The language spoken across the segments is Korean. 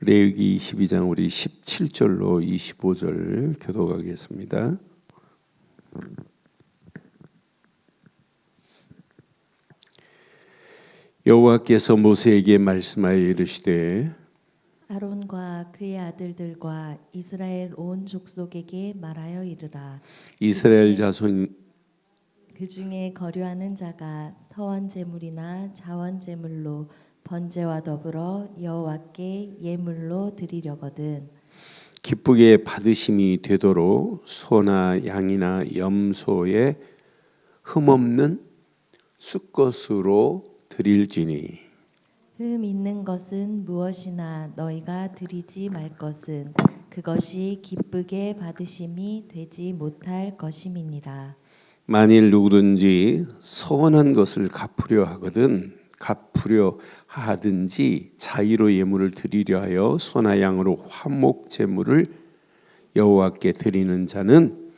레위기 22장 우리 17절로 25절 교도하겠습니다. 여호와께서 모세에게 말씀하여 이르시되 아론과 그의 아들들과 이스라엘 온 족속에게 말하여 이르라 이스라엘 자손 그 중에 거류하는 자가 서원 제물이나 자원 제물로 번제와 더불어 여호와께 예물로 드리려거든. 기쁘게 받으심이 되도록 소나 양이나 염소의 흠없는 수것으로 드릴지니. 흠 있는 것은 무엇이나 너희가 드리지 말 것은 그것이 기쁘게 받으심이 되지 못할 것임이니라. 만일 누구든지 서원한 것을 갚으려 하거든 갚으려 하든지 자의로 예물을 드리려 하여 소나 양으로 화목 제물을 여호와께 드리는 자는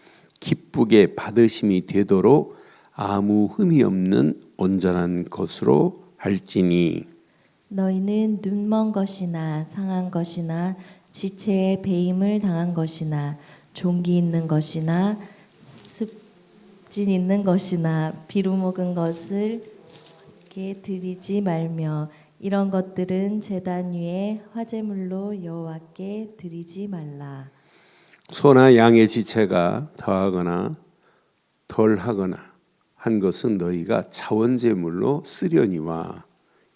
기쁘게 받으심이 되도록 아무 흠이 없는 온전한 것으로 할지니. 너희는 눈먼 것이나 상한 것이나 지체에 배임을 당한 것이나 종기 있는 것이나 습진 있는 것이나 비루 먹은 것을 이렇게 드리지 말며 이런 것들은 제단 위에 화제물로 여호와께 드리지 말라. 소나 양의 지체가 더하거나 덜하거나 한 것은 너희가 자원제물로 쓰려니와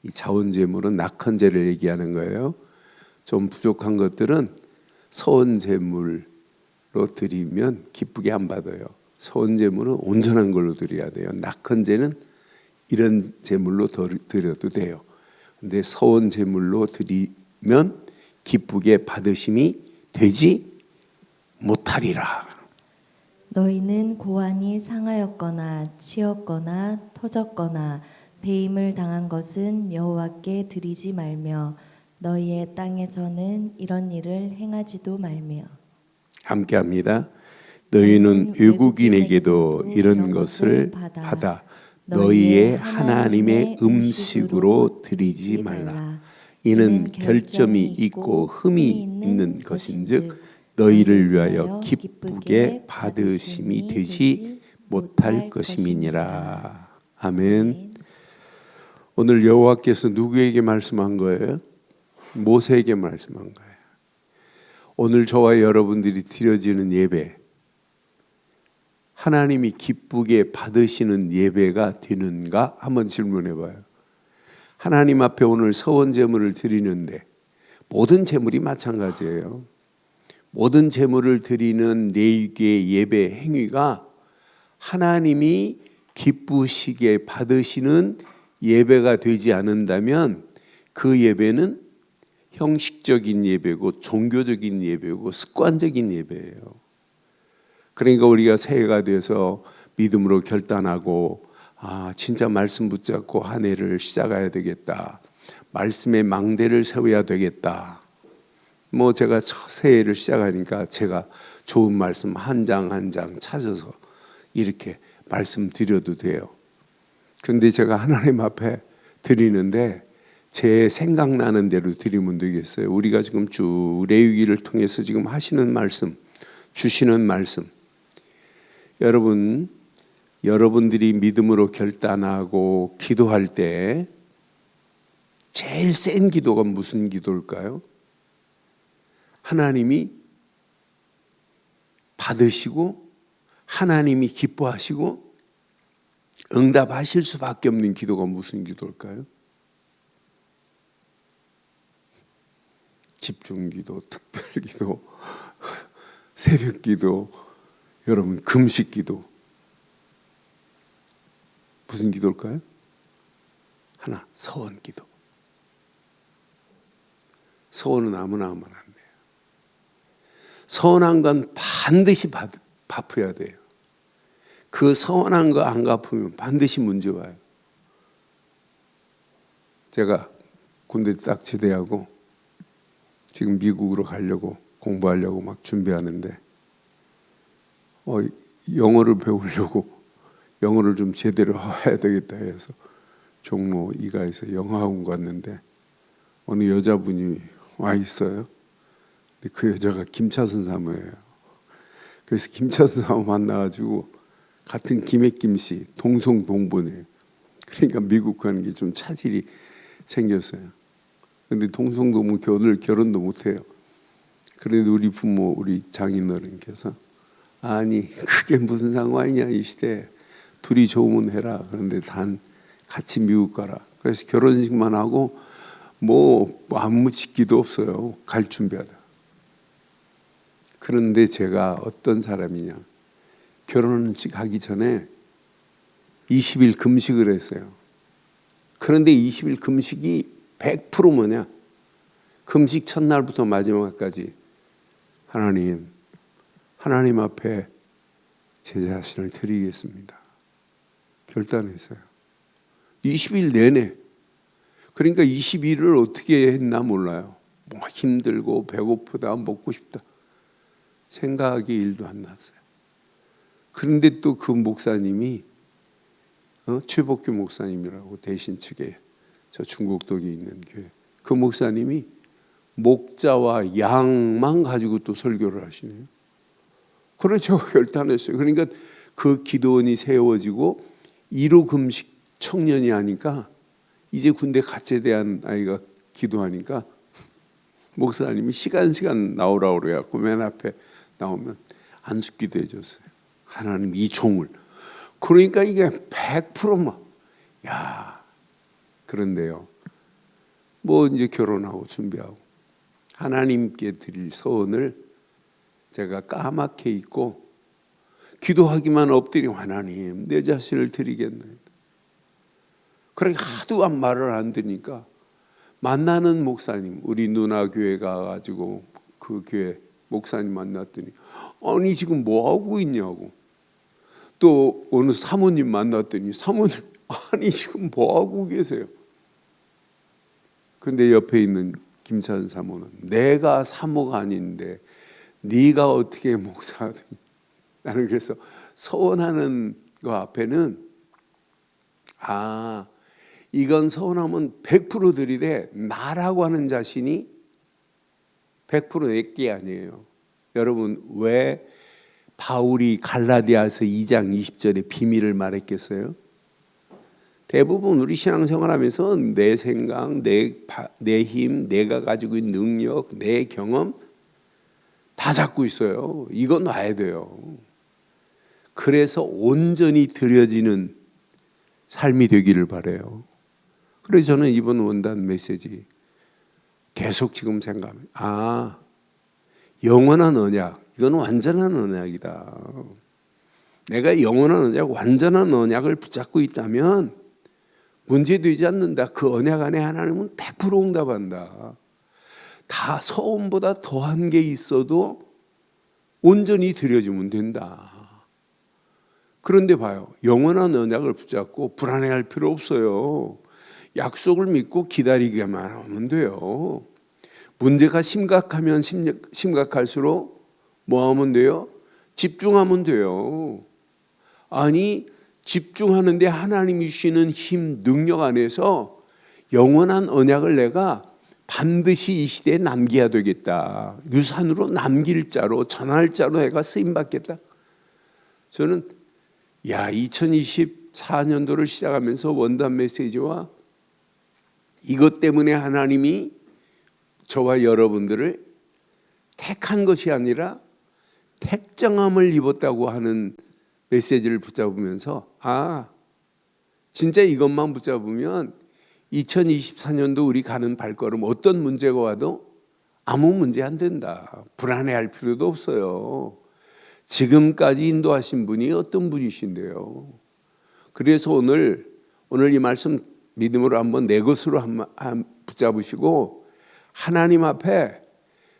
이 자원제물은 낙헌제를 얘기하는 거예요. 좀 부족한 것들은 서원제물로 드리면 기쁘게 안 받아요. 서원제물은 온전한 걸로 드려야 돼요. 낙헌제는 이런 제물로 드려도 돼요. 근데 서원 제물로 드리면 기쁘게 받으심이 되지 못하리라. 너희는 고안이 상하였거나 치었거나 터졌거나 배임을 당한 것은 여호와께 드리지 말며 너희의 땅에서는 이런 일을 행하지도 말며 함께 합니다. 너희는 외국인에게도 이런 것을 받아 너희의 하나님의 음식으로 드리지 말라. 이는 결점이 있고 흠이 있는 것인즉 너희를 위하여 기쁘게 받으심이 되지 못할 것임이니라. 아멘. 오늘 여호와께서 누구에게 말씀한 거예요? 모세에게 말씀한 거예요. 오늘 저와 여러분들이 드려지는 예배, 하나님이 기쁘게 받으시는 예배가 되는가 한번 질문해 봐요. 하나님 앞에 오늘 서원 제물을 드리는데 모든 제물이 마찬가지예요. 모든 제물을 드리는 내일의 예배 행위가 하나님이 기쁘시게 받으시는 예배가 되지 않는다면 그 예배는 형식적인 예배고 종교적인 예배고 습관적인 예배예요. 그러니까 우리가 새해가 돼서 믿음으로 결단하고 아 진짜 말씀 붙잡고 한 해를 시작해야 되겠다. 말씀의 망대를 세워야 되겠다. 뭐 제가 새해를 시작하니까 제가 좋은 말씀 한 장 한 장 찾아서 이렇게 말씀드려도 돼요. 근데 제가 하나님 앞에 드리는데 제 생각나는 대로 드리면 되겠어요. 우리가 지금 쭉 레위기를 통해서 지금 하시는 말씀, 주시는 말씀. 여러분, 여러분들이 믿음으로 결단하고 기도할 때 제일 센 기도가 무슨 기도일까요? 하나님이 받으시고 하나님이 기뻐하시고 응답하실 수밖에 없는 기도가 무슨 기도일까요? 집중 기도, 특별 기도, 새벽 기도, 여러분 금식 기도 무슨 기도일까요? 하나 서원 기도. 서원은 아무나 하면 안 돼요. 서원한 건 반드시 받, 갚아야 돼요. 그 서원한 거 안 갚으면 반드시 문제 와요. 제가 군대 딱 제대하고 지금 미국으로 가려고 공부하려고 막 준비하는데 어, 영어를 배우려고 영어를 좀 제대로 해야 되겠다 해서 종로 이가에서 영어학원 갔는데 어느 여자분이 와 있어요. 근데 그 여자가 김차순 사모예요. 그래서 김차순 사모 만나가지고 같은 김혜김 씨 동성 동본이에요. 그러니까 미국 가는 게 좀 차질이 생겼어요. 근데 동성 동본 결혼을 결혼도 못해요. 그래도 우리 부모 우리 장인어른께서 아니 그게 무슨 상관이냐 이 시대 둘이 좋으면 해라. 그런데 단 같이 미국 가라. 그래서 결혼식만 하고 뭐 아무 짓기도 없어요. 갈 준비하다. 그런데 제가 어떤 사람이냐. 결혼식 하기 전에 20일 금식을 했어요. 그런데 20일 금식이 100% 뭐냐. 금식 첫날부터 마지막까지 하나님, 하나님 앞에 제 자신을 드리겠습니다. 결단했어요. 20일 내내. 그러니까 20일을 어떻게 했나 몰라요. 뭐 힘들고 배고프다, 먹고 싶다. 생각이 일도 안 났어요. 그런데 또 그 목사님이 어? 최복규 목사님이라고 대신 측에 저 중국독에 있는 교회 그 목사님이 목자와 양만 가지고 또 설교를 하시네요. 그래 제가 결단했어요. 그러니까 그 기도원이 세워지고 1호 금식 청년이 하니까 이제 군대 갓에 대한 아이가 기도하니까 목사님이 시간 시간 나오라고 그래갖고 맨 앞에 나오면 안숙기도 해줬어요. 하나님 이 종을. 그러니까 이게 100%막 야 그런데요. 뭐 이제 결혼하고 준비하고 하나님께 드릴 소원을 제가 까맣게 잊고 기도하기만 엎드려 하나님 내 자신을 드리겠나이다. 그래 하도 안 말을 안 듣니까 만나는 목사님 우리 누나 교회 가가지고 그 교회 목사님 만났더니 아니 지금 뭐 하고 있냐고 또 어느 사모님 만났더니 사모님 아니 지금 뭐 하고 계세요? 근데 옆에 있는 김찬 사모는 내가 사모가 아닌데 네가 어떻게 되니? 나는 그래서 서원하는 거 앞에는 아 이건 서원하면 100% 들이되 나라고 하는 자신이 100% 내게 아니에요. 여러분 왜 바울이 갈라디아서 2장 20절에 비밀을 말했겠어요? 대부분 우리 신앙생활하면서 내 생각, 내, 내 힘, 내가 가지고 있는 능력, 내 경험 다 잡고 있어요. 이건 놔야 돼요. 그래서 온전히 드려지는 삶이 되기를 바래요. 그래서 저는 이번 원단 메시지 계속 지금 생각합니다. 아, 영원한 언약. 이건 완전한 언약이다. 내가 영원한 언약, 완전한 언약을 붙잡고 있다면 문제되지 않는다. 그 언약 안에 하나님은 100% 응답한다. 다 서원보다 더한 게 있어도 온전히 드려주면 된다. 그런데 봐요. 영원한 언약을 붙잡고 불안해할 필요 없어요. 약속을 믿고 기다리기만 하면 돼요. 문제가 심각하면 심각할수록 뭐 하면 돼요? 집중하면 돼요. 아니, 집중하는데 하나님이 주시는 힘, 능력 안에서 영원한 언약을 내가 반드시 이 시대에 남겨야 되겠다. 유산으로 남길 자로, 전할 자로 내가 쓰임 받겠다. 저는 야, 2024년도를 시작하면서 원단 메시지와 이것 때문에 하나님이 저와 여러분들을 택한 것이 아니라 택정함을 입었다고 하는 메시지를 붙잡으면서 아 진짜 이것만 붙잡으면 2024년도 우리 가는 발걸음 어떤 문제가 와도 아무 문제 안 된다. 불안해할 필요도 없어요. 지금까지 인도하신 분이 어떤 분이신데요. 그래서 오늘 오늘 이 말씀 믿음으로 한번 내 것으로 한번 붙잡으시고 하나님 앞에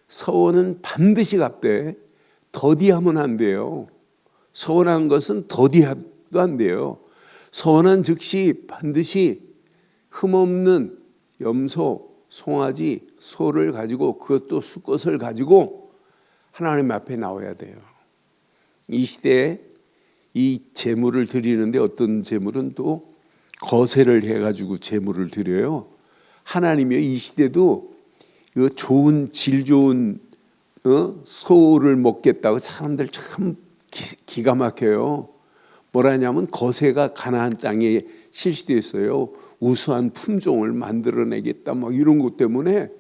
서원은 반드시 갚되 더디하면 안 돼요. 서원한 것은 더디도 안 돼요. 서원한 즉시 반드시 흠없는 염소, 송아지, 소를 가지고 그것도 수것을 가지고 하나님 앞에 나와야 돼요. 이 시대에 이 제물을 드리는데 어떤 제물은 또 거세를 해가지고 제물을 드려요. 하나님이 이 시대도 이거 좋은 질 좋은 어? 소를 먹겠다고 사람들 참 기, 기가 막혀요. 뭐라냐면 거세가 가나안 땅에 실시됐어요. 우수한 품종을 만들어내겠다 막 이런 것 때문에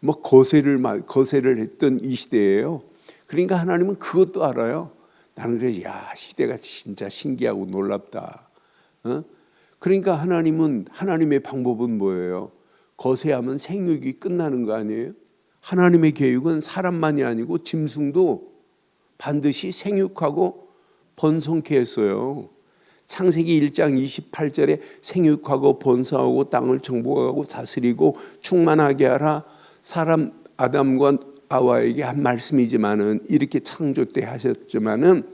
뭐 거세를 마- 거세를 했던 이 시대예요. 그러니까 하나님은 그것도 알아요. 나는 그래 야 시대가 진짜 신기하고 놀랍다. 어? 그러니까 하나님은 하나님의 방법은 뭐예요? 거세하면 생육이 끝나는 거 아니에요? 하나님의 계획은 사람만이 아니고 짐승도 반드시 생육하고 번성케 했어요. 창세기 1장 28절에 생육하고 번성하고 땅을 정복하고 다스리고 충만하게 하라 사람 아담과 아와에게 한 말씀이지만은 이렇게 창조 때 하셨지만은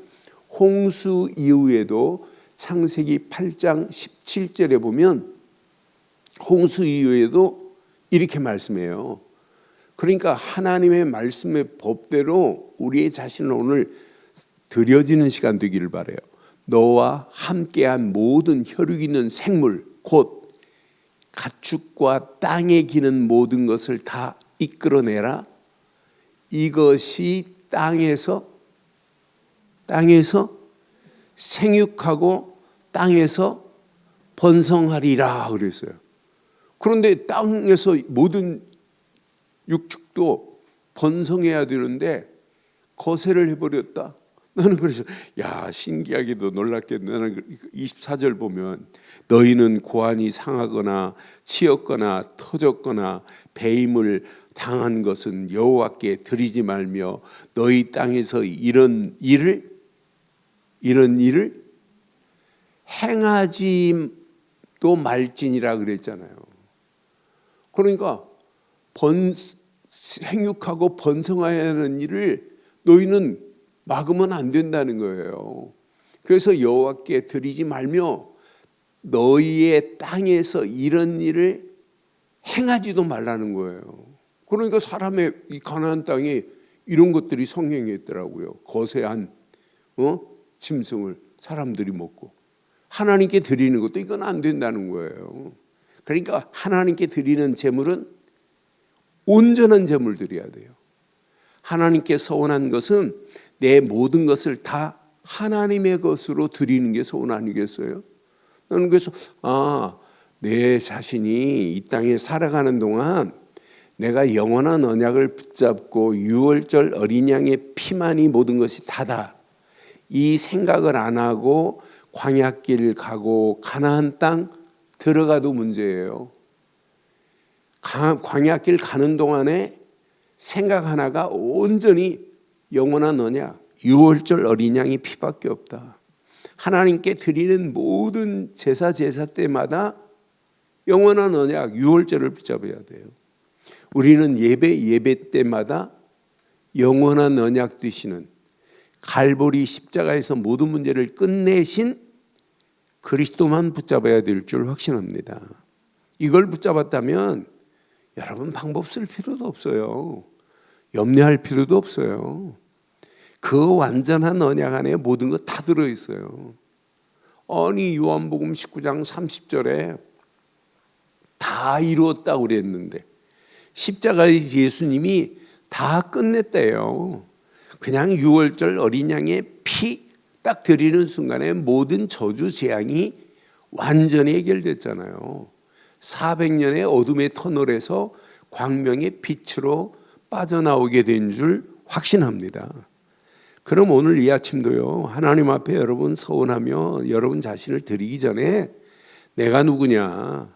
홍수 이후에도 창세기 8장 17절에 보면 홍수 이후에도 이렇게 말씀해요. 그러니까 하나님의 말씀의 법대로 우리의 자신을 오늘 드려지는 시간 되기를 바래요. 너와 함께한 모든 혈육 있는 생물 곧 가축과 땅에 기는 모든 것을 다 이끌어내라. 이것이 땅에서 땅에서 생육하고 땅에서 번성하리라 그랬어요. 그런데 땅에서 모든 육축도 번성해야 되는데 거세를 해버렸다. 나는 그래서 야 신기하게도 놀랍게 나는 24절 보면 너희는 고안이 상하거나 치었거나 터졌거나 배임을 당한 것은 여호와께 드리지 말며 너희 땅에서 이런 일을 이런 일을 행하지도 말지니라 그랬잖아요. 그러니까 번 생육하고 번성해야 하는 일을 너희는 막으면 안 된다는 거예요. 그래서 여호와께 드리지 말며 너희의 땅에서 이런 일을 행하지도 말라는 거예요. 그러니까 사람의 이 가나안 땅에 이런 것들이 성행에 있더라고요. 거세한 어? 짐승을 사람들이 먹고 하나님께 드리는 것도 이건 안 된다는 거예요. 그러니까 하나님께 드리는 제물은 온전한 제물 드려야 돼요. 하나님께 서원한 것은 내 모든 것을 다 하나님의 것으로 드리는 게 소원 아니겠어요? 나는 그래서 아, 내 자신이 이 땅에 살아가는 동안 내가 영원한 언약을 붙잡고 유월절 어린 양의 피만이 모든 것이 다다. 이 생각을 안 하고 광야길 가고 가나안 땅 들어가도 문제예요. 가- 광야길 가는 동안에 생각 하나가 온전히 영원한 언약, 유월절 어린 양이 피밖에 없다. 하나님께 드리는 모든 제사 제사 때마다 영원한 언약, 유월절을 붙잡아야 돼요. 우리는 예배 예배 때마다 영원한 언약 되시는 갈보리 십자가에서 모든 문제를 끝내신 그리스도만 붙잡아야 될 줄 확신합니다. 이걸 붙잡았다면 여러분 방법 쓸 필요도 없어요. 염려할 필요도 없어요. 그 완전한 언약 안에 모든 것 다 들어 있어요. 아니 요한복음 19장 30절에 다 이루었다고 그랬는데 십자가의 예수님이 다 끝냈대요. 그냥 유월절 어린 양의 피딱 드리는 순간에 모든 저주 재앙이 완전히 해결됐잖아요. 400년의 어둠의 터널에서 광명의 빛으로 빠져나오게 된 줄 확신합니다. 그럼 오늘 이 아침도요, 하나님 앞에 여러분 서원하며 여러분 자신을 드리기 전에 내가 누구냐?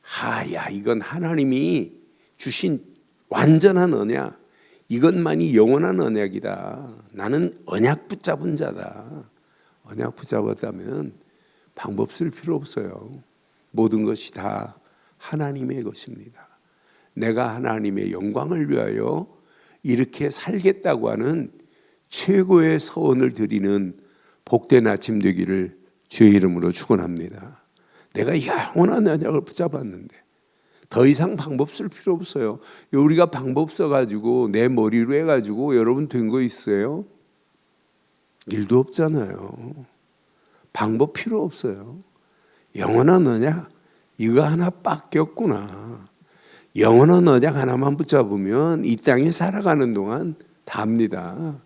하야, 이건 하나님이 주신 완전한 언약. 이것만이 영원한 언약이다. 나는 언약 붙잡은 자다. 언약 붙잡았다면 방법 쓸 필요 없어요. 모든 것이 다 하나님의 것입니다. 내가 하나님의 영광을 위하여 이렇게 살겠다고 하는 최고의 서원을 드리는 복된 아침 되기를 주의 이름으로 축원합니다. 내가 영원한 언약을 붙잡았는데 더 이상 방법 쓸 필요 없어요. 우리가 방법 써가지고 내 머리로 해가지고 여러분 된 거 있어요? 일도 없잖아요. 방법 필요 없어요. 영원한 언약 이거 하나밖에 없구나. 영원한 언약 하나만 붙잡으면 이 땅에 살아가는 동안 답니다.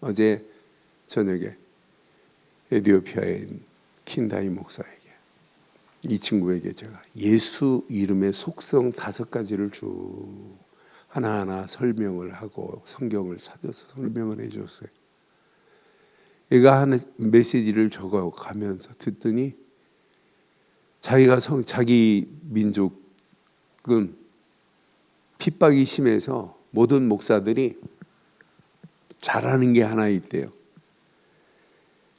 어제 저녁에 에디오피아의 킨다이 목사에게 이 친구에게 제가 예수 이름의 속성 다섯 가지를 쭉 하나하나 설명을 하고 성경을 찾아서 설명을 해줬어요. 얘가 하는 메시지를 적어 가면서 듣더니 자기가 성, 자기 민족 은 핍박이 심해서 모든 목사들이 잘하는 게 하나 있대요.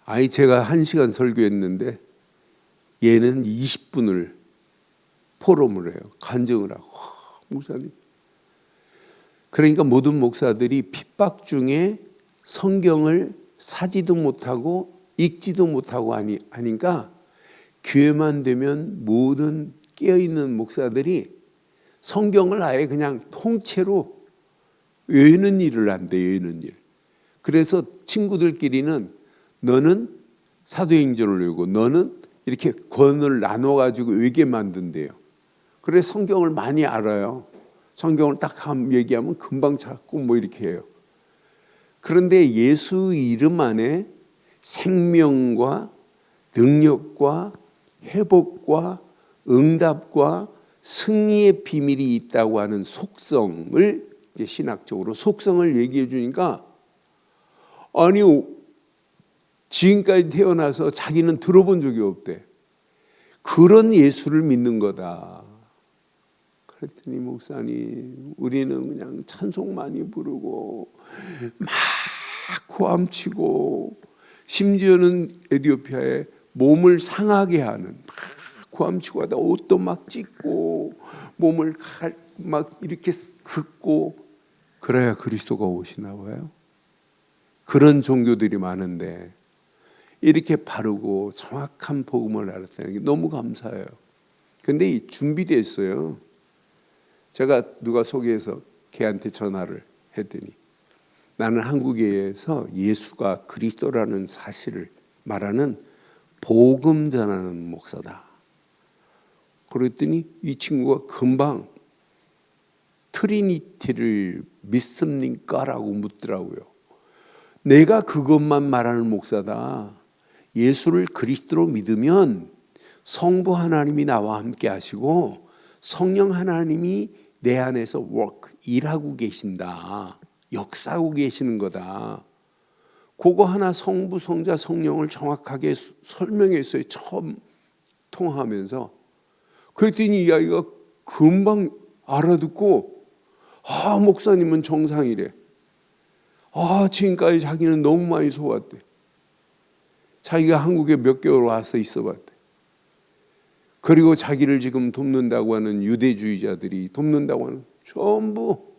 아니 제가 한 시간 설교했는데 얘는 20분을 포럼을 해요. 간증을 하고 와, 목사님. 그러니까 모든 목사들이 핍박 중에 성경을 사지도 못하고 읽지도 못하고 하니 하니까 기회만 되면 모든 깨어 있는 목사들이 성경을 아예 그냥 통째로 외우는 일을 한대 외우는 일. 그래서 친구들끼리는 너는 사도행전을 외우고 너는 이렇게 권을 나눠 가지고 외게 만든대요. 그래 성경을 많이 알아요. 성경을 딱한 얘기하면 금방 찾고 뭐 이렇게 해요. 그런데 예수 이름 안에 생명과 능력과 회복과 응답과 승리의 비밀이 있다고 하는 속성을 이제 신학적으로 속성을 얘기해 주니까 아니 지금까지 태어나서 자기는 들어본 적이 없대. 그런 예수를 믿는 거다. 그랬더니 목사님, 우리는 그냥 찬송 많이 부르고 막 고함치고 심지어는 에디오피아에 몸을 상하게 하는 막 고함치고 하다 옷도 막 찢고 몸을 칼, 막 이렇게 긋고 그래야 그리스도가 오시나 봐요. 그런 종교들이 많은데 이렇게 바르고 정확한 복음을 알았다는 게 너무 감사해요. 근데 이 준비됐어요. 제가 누가 소개해서 걔한테 전화를 했더니 나는 한국에서 예수가 그리스도라는 사실을 말하는 복음 전하는 목사다. 그랬더니 이 친구가 금방 트리니티를 믿습니까? 라고 묻더라고요. 내가 그것만 말하는 목사다. 예수를 그리스도로 믿으면 성부 하나님이 나와 함께 하시고 성령 하나님이 내 안에서 work, 일하고 계신다. 역사하고 계시는 거다. 그거 하나 성부, 성자, 성령을 정확하게 설명했어요. 처음 통하면서. 그랬더니 이 아이가 금방 알아듣고, 아, 목사님은 정상이래. 아, 지금까지 자기는 너무 많이 속았대. 자기가 한국에 몇 개월 와서 있어 봤대. 그리고 자기를 지금 돕는다고 하는 유대주의자들이 돕는다고 하는 전부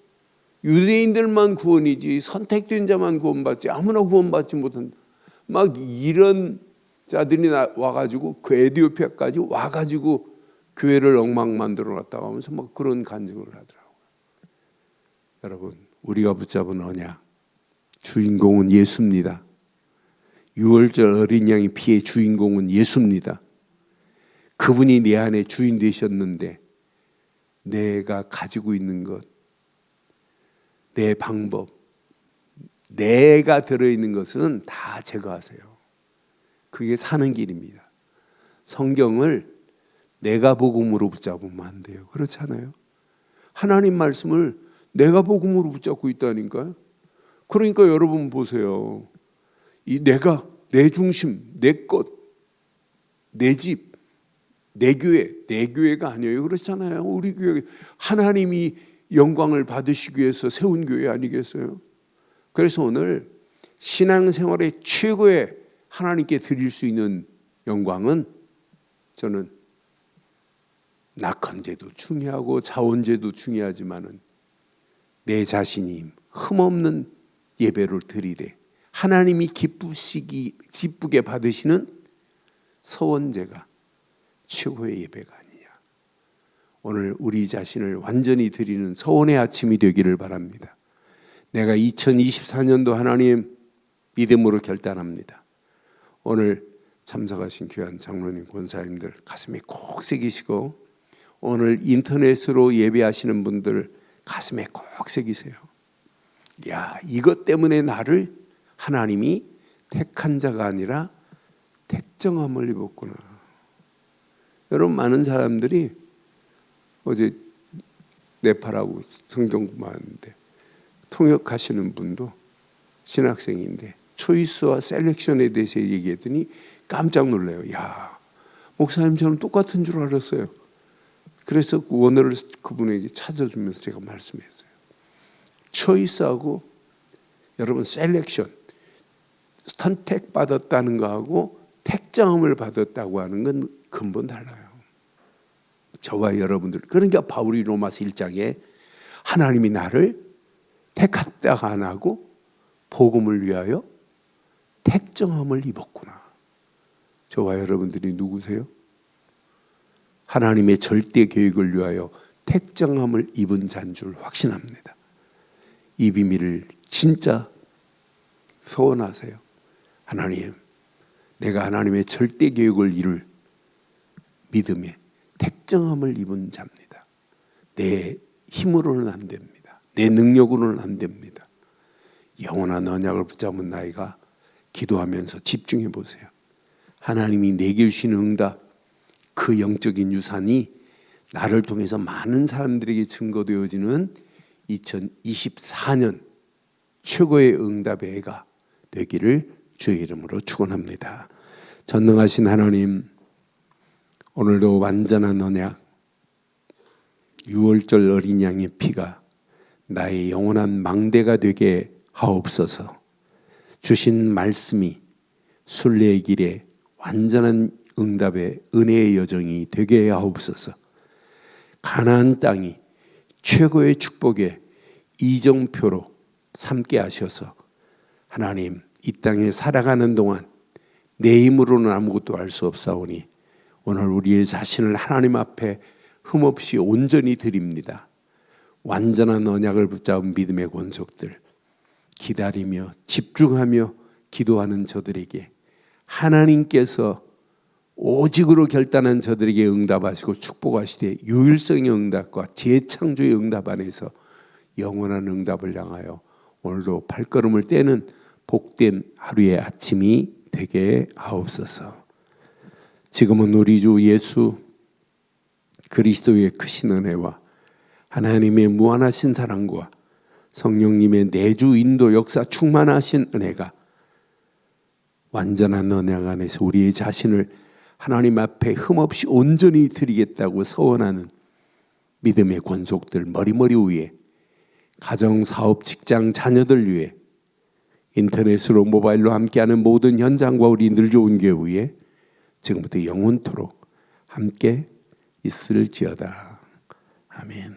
유대인들만 구원이지 선택된 자만 구원받지 아무나 구원받지 못한다. 막 이런 자들이 와가지고 그 에디오피아까지 와가지고 교회를 엉망 만들어 놨다고 하면서 막 그런 간증을 하더라고요. 여러분, 우리가 붙잡은 언약, 주인공은 예수입니다. 6월절 어린 양의 피의 주인공은 예수입니다. 그분이 내 안에 주인 되셨는데 내가 가지고 있는 것, 내 방법, 내가 들어있는 것은 다 제거하세요. 그게 사는 길입니다. 성경을 내가 복음으로 붙잡으면 안 돼요. 그렇잖아요. 하나님 말씀을 내가 복음으로 붙잡고 있다니까요. 그러니까 여러분 보세요. 이 내가 내 중심, 내 것, 내 집, 내 교회, 내 교회가 아니에요. 그렇잖아요. 우리 교회 하나님이 영광을 받으시기 위해서 세운 교회 아니겠어요? 그래서 오늘 신앙생활의 최고의 하나님께 드릴 수 있는 영광은 저는 낙헌제도 중요하고 자원제도 중요하지만은 내 자신이 흠없는 예배를 드리되 하나님이 기쁘시기 기쁘게 받으시는 서원제가 최고의 예배가 아니냐. 오늘 우리 자신을 완전히 드리는 서원의 아침이 되기를 바랍니다. 내가 2024년도 하나님 이름으로 결단합니다. 오늘 참석하신 귀한 장로님, 권사님들 가슴에 콕 새기시고 오늘 인터넷으로 예배하시는 분들 가슴에 꼭 새기세요. 야, 이것 때문에 나를 하나님이 택한 자가 아니라 택정함을 입었구나. 여러분 많은 사람들이 어제 네팔하고 성경 공부하는데 통역하시는 분도 신학생인데 초이스와 셀렉션에 대해서 얘기했더니 깜짝 놀래요. 야, 목사님 저는 똑같은 줄 알았어요. 그래서 그 원어를 그분에게 찾아주면서 제가 말씀했어요. 초이스하고 여러분 셀렉션 선택 받았다는 거하고 택정함을 받았다고 하는 건 근본 달라요. 저와 여러분들 그러니까 바울이 로마서 1장에 하나님이 나를 택했다가 안 하고 복음을 위하여 택정함을 입었구나. 저와 여러분들이 누구세요? 하나님의 절대 계획을 위하여 택정함을 입은 자인 줄 확신합니다. 이 비밀을 진짜 소원하세요. 하나님, 내가 하나님의 절대 계획을 이룰 믿음에 택정함을 입은 자입니다. 내 힘으로는 안 됩니다. 내 능력으로는 안 됩니다. 영원한 언약을 붙잡은 나이가 기도하면서 집중해 보세요. 하나님이 내게 주신 응답, 그 영적인 유산이 나를 통해서 많은 사람들에게 증거되어지는 2024년 최고의 응답의 해가 되기를 주의 이름으로 축원합니다. 전능하신 하나님, 오늘도 완전한 언약, 6월절 어린 양의 피가 나의 영원한 망대가 되게 하옵소서. 주신 말씀이 순례의 길에 완전한 응답의 은혜의 여정이 되게 하옵소서. 가나안 땅이 최고의 축복의 이정표로 삼게 하셔서 하나님 이 땅에 살아가는 동안 내 힘으로는 아무것도 할수 없사오니 오늘 우리의 자신을 하나님 앞에 흠없이 온전히 드립니다. 완전한 언약을 붙잡은 믿음의 권속들 기다리며 집중하며 기도하는 저들에게 하나님께서 오직으로 결단한 저들에게 응답하시고 축복하시되 유일성의 응답과 재창조의 응답 안에서 영원한 응답을 향하여 오늘도 발걸음을 떼는 복된 하루의 아침이 되게 하옵소서. 지금은 우리 주 예수 그리스도의 크신 은혜와 하나님의 무한하신 사랑과 성령님의 내주 인도 역사 충만하신 은혜가 완전한 언약 안에서 우리의 자신을 하나님 앞에 흠없이 온전히 드리겠다고 서원하는 믿음의 권속들 머리머리 위에 가정, 사업, 직장, 자녀들 위해 인터넷으로 모바일로 함께하는 모든 현장과 우리 늘 좋은 교회 위에 지금부터 영원토록 함께 있을지어다. 아멘.